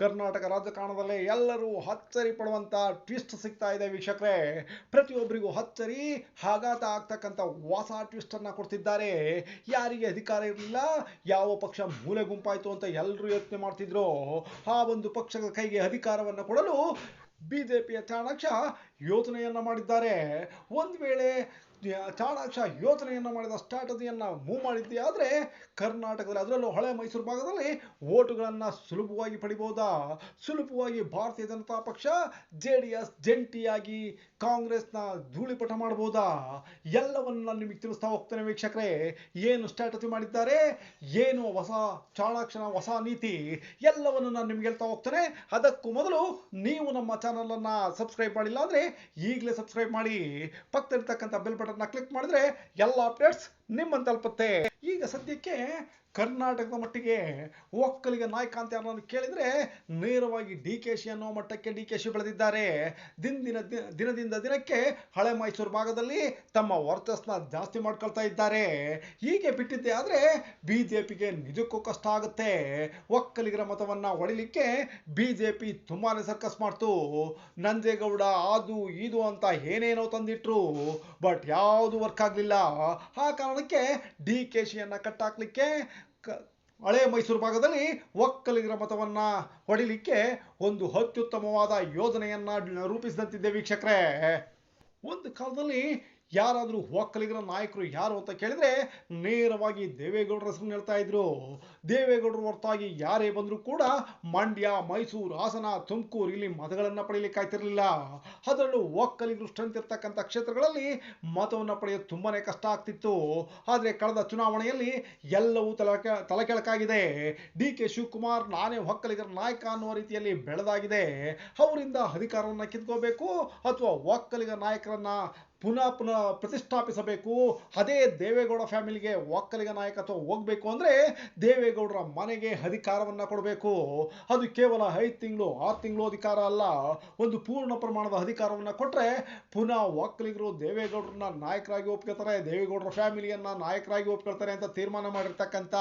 ಕರ್ನಾಟಕ ರಾಜಕಾರಣದಲ್ಲಿ ಎಲ್ಲರೂ ಹಚ್ಚರಿ ಪಡುವಂಥ ಟ್ವಿಸ್ಟ್ ಸಿಗ್ತಾ ಇದೆ ವೀಕ್ಷಕರೇ. ಪ್ರತಿಯೊಬ್ಬರಿಗೂ ಹಚ್ಚರಿ ಆಘಾತ ಆಗ್ತಕ್ಕಂಥ ಹೊಸ ಟ್ವಿಸ್ಟ್ ಅನ್ನ ಕೊಡ್ತಿದ್ದಾರೆ. ಯಾರಿಗೆ ಅಧಿಕಾರ ಇರಲಿಲ್ಲ, ಯಾವ ಪಕ್ಷ ಮೂಲೆ ಗುಂಪಾಯ್ತು ಅಂತ ಎಲ್ಲರೂ ಯೋಚನೆ ಮಾಡ್ತಿದ್ರು. ಆ ಒಂದು ಪಕ್ಷದ ಕೈಗೆ ಅಧಿಕಾರವನ್ನು ಕೊಡಲು ಬಿಜೆಪಿಯ ಚಾಣಾಕ್ಷ ಯೋಚನೆಯನ್ನ ಮಾಡಿದ್ದಾರೆ. ಒಂದು ವೇಳೆ ಚಾಣಾಕ್ಷ ಯೋಚನೆಯನ್ನ ಮಾಡಿದ ಸ್ಟ್ರಾಟಜಿಯನ್ನು ಮೂವ್ ಮಾಡಿದ್ದೆ. ಆದರೆ ಕರ್ನಾಟಕದಲ್ಲಿ ಅದರಲ್ಲೂ ಹಳೆ ಮೈಸೂರು ಭಾಗದಲ್ಲಿ ಓಟುಗಳನ್ನು ಸುಲಭವಾಗಿ ಪಡಿಬೋದಾ? ಸುಲಭವಾಗಿ ಭಾರತೀಯ ಜನತಾ ಪಕ್ಷ, ಜೆ ಡಿ ಎಸ್ ಜಂಟಿಯಾಗಿ ಕಾಂಗ್ರೆಸ್ನ ಧೂಳಿಪಟ ಮಾಡ್ಬೋದಾ? ಎಲ್ಲವನ್ನು ನಾನು ನಿಮಗೆ ತಿಳಿಸ್ತಾ ಹೋಗ್ತೇನೆ ವೀಕ್ಷಕರೇ. ಏನು ಸ್ಟ್ರಾಟಜಿ ಮಾಡಿದ್ದಾರೆ? ಏನು ಹೊಸ ಚಾಣಾಕ್ಷನ ಹೊಸ ನೀತಿ? ಎಲ್ಲವನ್ನು ನಾನು ನಿಮ್ಗೆ ಹೇಳ್ತಾ ಹೋಗ್ತೇನೆ. ಅದಕ್ಕೂ ಮೊದಲು ನೀವು ನಮ್ಮ ಚಾನಲನ್ನು ಸಬ್ಸ್ಕ್ರೈಬ್ ಮಾಡಿಲ್ಲ ಅಂದರೆ ಈಗಲೇ ಸಬ್ಸ್ಕ್ರೈಬ್ ಮಾಡಿ. ಪಕ್ಕದಲ್ಲಿರ್ತಕ್ಕಂಥ ಬೆಲ್ ಬಟನ್ನ ಕ್ಲಿಕ್ ಮಾಡಿದ್ರೆ ಎಲ್ಲ ಅಪ್ಡೇಟ್ಸ್ ನಿಮ್ಮನ್ನು ತಲುಪುತ್ತೆ ಈಗ ಸದ್ಯಕ್ಕೆ ಕರ್ನಾಟಕದ ಮಟ್ಟಿಗೆ ಒಕ್ಕಲಿಗ ನಾಯಕ ಅಂತ ಯಾರನ್ನು ಕೇಳಿದ್ರೆ ನೇರವಾಗಿ ಡಿ ಕೆ ಶಿ ಅನ್ನೋ ಮಟ್ಟಕ್ಕೆ ಡಿ ಕೆ ಶಿ ಬೆಳೆದಿದ್ದಾರೆ. ದಿನ ದಿನ ದಿನದಿಂದ ದಿನಕ್ಕೆ ಹಳೆ ಮೈಸೂರು ಭಾಗದಲ್ಲಿ ತಮ್ಮ ವರ್ಚಸ್ನ ಜಾಸ್ತಿ ಮಾಡ್ಕೊಳ್ತಾ ಇದ್ದಾರೆ. ಹೀಗೆ ಬಿಟ್ಟಿದ್ದೆ ಆದರೆ ಬಿ ಜೆ ಪಿಗೆ ನಿಜಕ್ಕೂ ಕಷ್ಟ ಆಗುತ್ತೆ. ಒಕ್ಕಲಿಗರ ಮತವನ್ನ ಹೊಡಿಲಿಕ್ಕೆ ಬಿ ಜೆ ಪಿ ತುಂಬಾ ಸರ್ಕಸ್ ಮಾಡ್ತು. ನಂಜೇಗೌಡ ಅದು ಇದು ಅಂತ ಏನೇನೋ ತಂದಿಟ್ರು, ಬಟ್ ಯಾವುದು ವರ್ಕ್ ಆಗಲಿಲ್ಲ. ಆ ಕಾರಣಕ್ಕೆ ಡಿ ಕೆ ಸಿಯನ್ನು ಕಟ್ಟಾಕ್ಲಿಕ್ಕೆ, ಕ, ಹಳೆ ಮೈಸೂರು ಭಾಗದಲ್ಲಿ ಒಕ್ಕಲಿಗರ ಮತವನ್ನ ಹೊಡಿಲಿಕ್ಕೆ ಒಂದು ಅತ್ಯುತ್ತಮವಾದ ಯೋಜನೆಯನ್ನು ರೂಪಿಸಿದಂತಿದ್ದೆ ವೀಕ್ಷಕರೇ. ಒಂದು ಕಾಲದಲ್ಲಿ ಯಾರಾದರೂ ಒಕ್ಕಲಿಗರ ನಾಯಕರು ಯಾರು ಅಂತ ಕೇಳಿದ್ರೆ ನೇರವಾಗಿ ದೇವೇಗೌಡರ ಹೆಸರು ಹೇಳ್ತಾ ಇದ್ರು. ದೇವೇಗೌಡರು ಹೊರತಾಗಿ ಯಾರೇ ಬಂದರೂ ಕೂಡ ಮಂಡ್ಯ, ಮೈಸೂರು, ಹಾಸನ, ತುಮಕೂರು ಇಲ್ಲಿ ಮತಗಳನ್ನು ಪಡೆಯಲಿಕ್ಕೆ ಆಯ್ತಿರಲಿಲ್ಲ. ಅದರಲ್ಲೂ ಒಕ್ಕಲಿಗರು ಇರ್ತಕ್ಕಂಥ ಕ್ಷೇತ್ರಗಳಲ್ಲಿ ಮತವನ್ನು ಪಡೆಯೋದು ತುಂಬಾನೇ ಕಷ್ಟ ಆಗ್ತಿತ್ತು. ಆದರೆ ಕಳೆದ ಚುನಾವಣೆಯಲ್ಲಿ ಎಲ್ಲವೂ ತಲೆ ತಲೆಕೆಳಕಾಗಿದೆ ಡಿ ಕೆ ಶಿವಕುಮಾರ್ ನಾನೇ ಒಕ್ಕಲಿಗರ ನಾಯಕ ಅನ್ನುವ ರೀತಿಯಲ್ಲಿ ಬೆಳೆದಾಗಿದೆ. ಅವರಿಂದ ಅಧಿಕಾರವನ್ನು ಕಿತ್ಕೋಬೇಕು ಅಥವಾ ಒಕ್ಕಲಿಗ ನಾಯಕರನ್ನ ಪುನಃ ಪುನಃ ಪ್ರತಿಷ್ಠಾಪಿಸಬೇಕು. ಅದೇ ದೇವೇಗೌಡ ಫ್ಯಾಮಿಲಿಗೆ ಒಕ್ಕಲಿಗ ನಾಯಕತ್ವ ಹೋಗಬೇಕು ಅಂದರೆ ದೇವೇಗೌಡರ ಮನೆಗೆ ಅಧಿಕಾರವನ್ನು ಕೊಡಬೇಕು. ಅದು ಕೇವಲ ಐದು ತಿಂಗಳು, ಆರು ತಿಂಗಳು ಅಧಿಕಾರ ಅಲ್ಲ, ಒಂದು ಪೂರ್ಣ ಪ್ರಮಾಣದ ಅಧಿಕಾರವನ್ನು ಕೊಟ್ಟರೆ ಪುನಃ ಒಕ್ಕಲಿಗರು ದೇವೇಗೌಡರನ್ನ ನಾಯಕರಾಗಿ ಒಪ್ಕೊಳ್ತಾರೆ, ದೇವೇಗೌಡರ ಫ್ಯಾಮಿಲಿಯನ್ನು ನಾಯಕರಾಗಿ ಒಪ್ಕೊಳ್ತಾರೆ ಅಂತ ತೀರ್ಮಾನ ಮಾಡಿರ್ತಕ್ಕಂಥ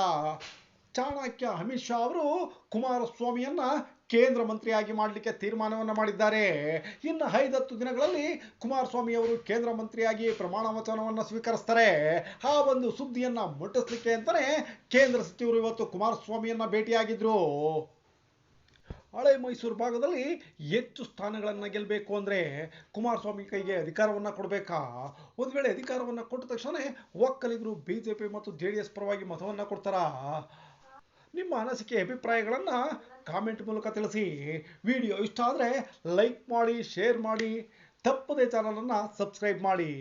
ಚಾಣಕ್ಯ ಅಮಿತ್ ಶಾ ಅವರು ಕುಮಾರಸ್ವಾಮಿಯನ್ನ ಕೇಂದ್ರ ಮಂತ್ರಿಯಾಗಿ ಮಾಡಲಿಕ್ಕೆ ತೀರ್ಮಾನವನ್ನು ಮಾಡಿದ್ದಾರೆ. ಇನ್ನು ಐದತ್ತು ದಿನಗಳಲ್ಲಿ ಕುಮಾರಸ್ವಾಮಿ ಅವರು ಕೇಂದ್ರ ಮಂತ್ರಿಯಾಗಿ ಪ್ರಮಾಣ ವಚನವನ್ನು ಸ್ವೀಕರಿಸ್ತಾರೆ. ಆ ಒಂದು ಸುದ್ದಿಯನ್ನು ಮುಟ್ಟಿಸ್ಲಿಕ್ಕೆ ಅಂತಾನೆ ಕೇಂದ್ರ ಸಚಿವರು ಇವತ್ತು ಕುಮಾರಸ್ವಾಮಿಯನ್ನು ಭೇಟಿಯಾಗಿದ್ರು. ಹಳೆ ಮೈಸೂರು ಭಾಗದಲ್ಲಿ ಹೆಚ್ಚು ಸ್ಥಾನಗಳನ್ನು ಗೆಲ್ಲಬೇಕು ಅಂದರೆ ಕುಮಾರಸ್ವಾಮಿ ಕೈಗೆ ಅಧಿಕಾರವನ್ನು ಕೊಡಬೇಕಾ? ಒಂದು ವೇಳೆ ಅಧಿಕಾರವನ್ನು ಕೊಟ್ಟ ತಕ್ಷಣ ಒಕ್ಕಲಿಗರು ಬಿ ಮತ್ತು ಜೆ ಡಿ ಎಸ್ ಪರವಾಗಿ ಮತವನ್ನು ಕೊಡ್ತಾರಾ? ನಿಮ್ಮ ಅನಿಸಿಕೆ ಅಭಿಪ್ರಾಯಗಳನ್ನು ಕಾಮೆಂಟ್ ಮೂಲಕ ತಿಳಿಸಿ. ವಿಡಿಯೋ ಇಷ್ಟ ಆದರೆ ಲೈಕ್ ಮಾಡಿ ಶೇರ್ ಮಾಡಿ. ತಪ್ಪದೇ ಚಾನಲನ್ನು ಸಬ್ಸ್ಕ್ರೈಬ್ ಮಾಡಿ.